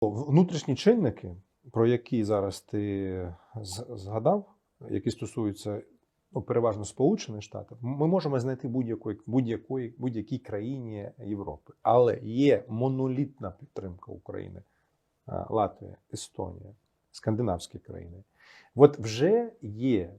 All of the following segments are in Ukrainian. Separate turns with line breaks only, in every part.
Внутрішні чинники, про які зараз ти згадав, які стосуються ну, переважно Сполучених Штатів, ми можемо знайти будь-якої будь-якої будь-якій країні Європи. Але є монолітна підтримка України, Латвія, Естонія, скандинавські країни. От вже є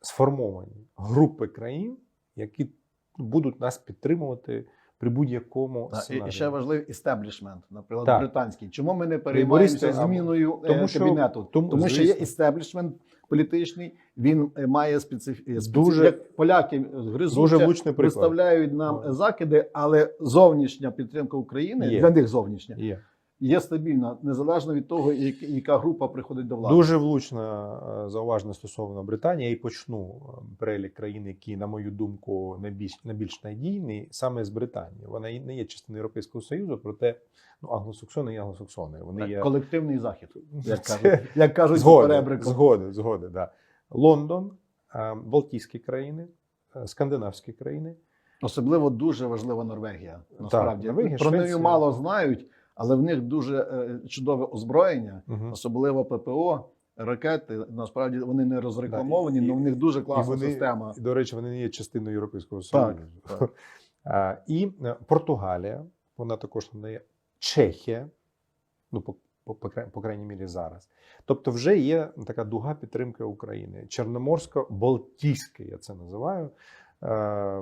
сформовані групи країн, які будуть нас підтримувати при будь-якому сценарії.
І ще важливий істеблішмент, наприклад,
Так.
британський. Чому ми не переймаємося зміною е,
тому що-
кабінету?
тому,
Тому, що є істеблішмент політичний, він е, має специфі...
Дуже-
як поляки гризуться,
Дуже
представляють нам закиди, але зовнішня підтримка України
Є.
для них зовнішня
Є.
є стабільна, незалежно від того, яка група приходить до влади.
Дуже влучно е, зауваження стосовно Британії. Я і почну е, перелік країн, які, на мою думку, найбільш найбільш надійні, саме з Британії. Вона не є частиною Європейського Союзу, проте ну, англосаксони і англосаксони. Вони
Так,
є
колективний захід, як кажуть, як кажуть
згоди, згоди, згоди, да. Лондон, е, Балтійські країни, скандинавські країни.
Особливо дуже важлива Норвегія. Насправді
Норвегія,
про неї
Швеція.
мало знають, але в них дуже е, чудове озброєння,
Мгм.
особливо ППО, ракети. Насправді вони не розрекламовані,
Да,
але в них дуже
І
класна
вони,
система.
До речі, вони не є частиною Європейського Союзу.
так.
А, І е, Португалія, вона також не є Чехія, ну, по, по, по, по крайній мірі зараз. Тобто, вже є така дуга підтримки України. Чорноморсько-Балтійська, я це називаю. Е,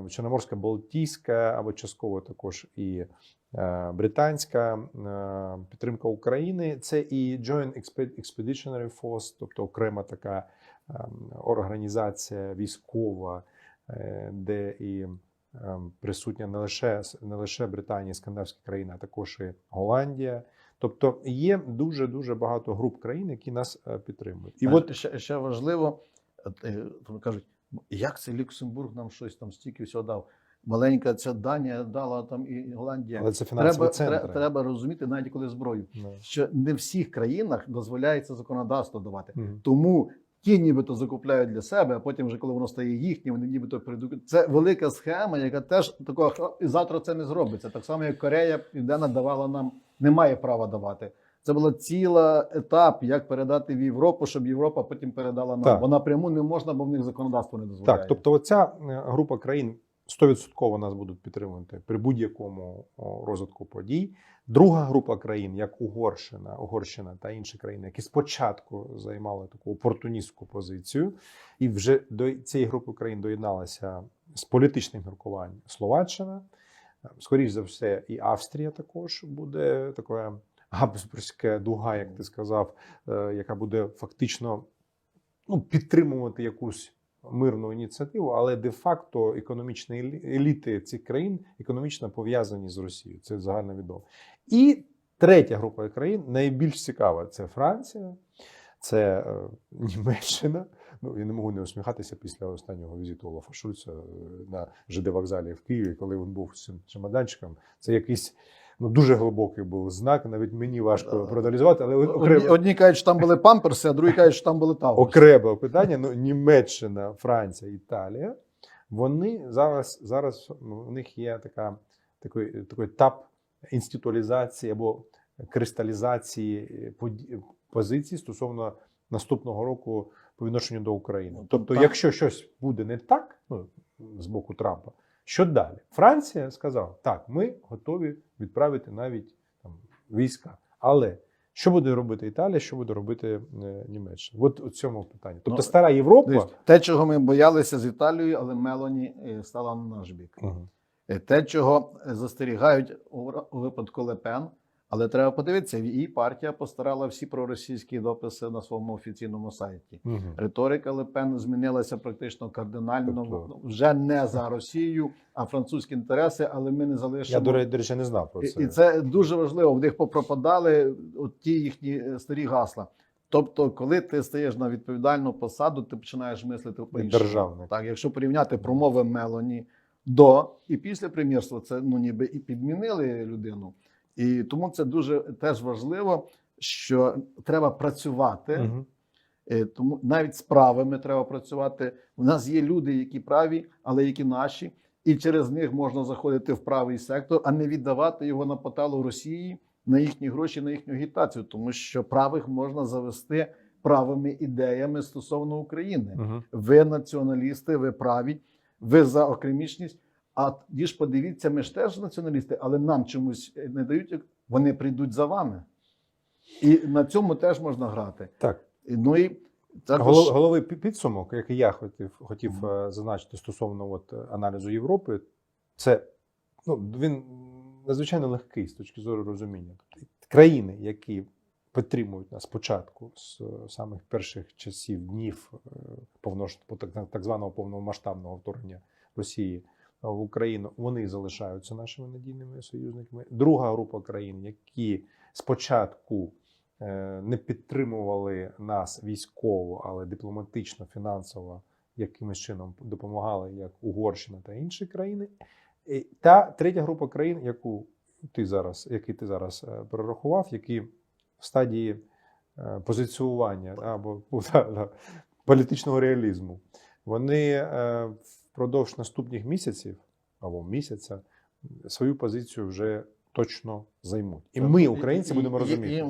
Чорноморсько-Балтійська або частково також і британська е, підтримка України. Це і Joint Expe- Expeditionary Force, тобто окрема така ем, організація військова, е, де і присутня не лише не лише Британія, скандинавські країни, а також і Голландія. Тобто є дуже дуже багато груп країн, які нас е, підтримують. І
І
от
ще, ще важливо, е, кажуть, як це Люксембург нам щось там стільки всього дав. Маленька ця Данія дала там і Голландія.
але це фінансові
Треба,
центри.
треба, розуміти, навіть коли зброю,
Ну.
що не в всіх країнах дозволяється законодавство давати.
Мгм.
Тому ті нібито закупляють для себе, а потім, вже коли воно стає їхнім, вони нібито передуть. Це велика схема, яка теж такого і завтра це не зробиться. Так само, як Корея Південна давала нам, не має права давати. Це була ціла етап, як передати в Європу, щоб Європа потім передала нам.
Так.
Бо напряму не можна, бо в них законодавство не дозволяє.
Так, тобто, оця е, група країн 100% нас будуть підтримувати при будь-якому розвитку подій. Друга група країн, як Угорщина, Угорщина та інші країни, які спочатку займали таку опортуністську позицію, і вже до цієї групи країн доєдналася з політичних міркувань Словаччина. Е, Скоріш за все, і Австрія також буде така габсбурзька дуга, як ти сказав, е, яка буде фактично ну, підтримувати якусь мирну ініціативу, але де-факто економічні еліти цих країн економічно пов'язані з Росією. Це загальновідомо. І третя група країн найбільш цікава це Франція, це е, Німеччина. Ну, я не можу не усміхатися після останнього візиту Олафа Шульца е, на ЖД вокзалі в Києві, коли він був з цим чемоданчиком. Це якийсь ну, дуже глибокий був знак. Навіть мені важко
Да.
проаналізувати, але окремо.
одні кажуть, що там були памперси, а другі кажуть, що там були таврси.
окреме питання. Ну, Німеччина, Франція, Італія. Вони зараз, зараз ну, у них є така, такий, такий етап інституалізації або кристалізації е, позицій стосовно наступного року по відношенню до України.
Ну,
Тобто,
так.
якщо щось буде не так, ну, з боку Трампа, що далі? Франція сказала: так, ми готові відправити навіть там, війська. Але що буде робити Італія, що буде робити е, Німеччина? От у цьому питанні. Тобто
Ну,
стара Європа.
Дивись, Те, чого ми боялися з Італією, але Мелоні е, стала на наш бік. Е, Те, чого застерігають у у випадку Лепен, але треба подивитися, її партія постарала всі проросійські дописи на своєму офіційному сайті.
Мгм.
Риторика Лепен змінилася практично кардинально.
Тобто-
Вже не за Росію, а французькі інтереси, але ми не залишимо.
Я, до речі, не знав про це.
і це дуже важливо. В них попропадали от ті їхні е, старі гасла. Тобто, коли ти стаєш на відповідальну посаду, ти починаєш мислити по іншому.
державник.
Так, якщо порівняти промови Мелоні до і після прем'єрства, це ну ніби і підмінили людину. І тому це дуже теж важливо, що треба працювати. Е, Тому навіть з правими треба працювати. У нас є люди, які праві, але які наші, і через них можна заходити в правий сектор, а не віддавати його на поталу Росії, на їхні гроші, на їхню агітацію, тому що правих можна завести правими ідеями стосовно України.
Угу.
Ви націоналісти, ви праві, ви за окремічність. А тоді ж подивіться, ми ж теж націоналісти, але нам чомусь не дають. Вони прийдуть за вами. І на цьому теж можна грати.
Так.
Ну і також
Голов, головний підсумок, який я хотів, хотів е, зазначити стосовно от, е, аналізу Європи, це ну, він надзвичайно легкий з точки зору розуміння. Тобто, країни, які підтримують нас спочатку з е, самих перших часів днів е, повнош- так, так званого повномасштабного вторгнення Росії е, в Україну, вони залишаються нашими надійними союзниками. Друга група країн, які спочатку е, не підтримували нас військово, але дипломатично, фінансово якимось чином допомагали, як Угорщина та інші країни. Та третя група країн, яку ти зараз, які ти зараз е, перерахував, які в стадії е, позиціювання або да, да, політичного реалізму, вони е, впродовж наступних місяців або місяця свою позицію вже точно займуть. І ми, українці, будемо розуміти.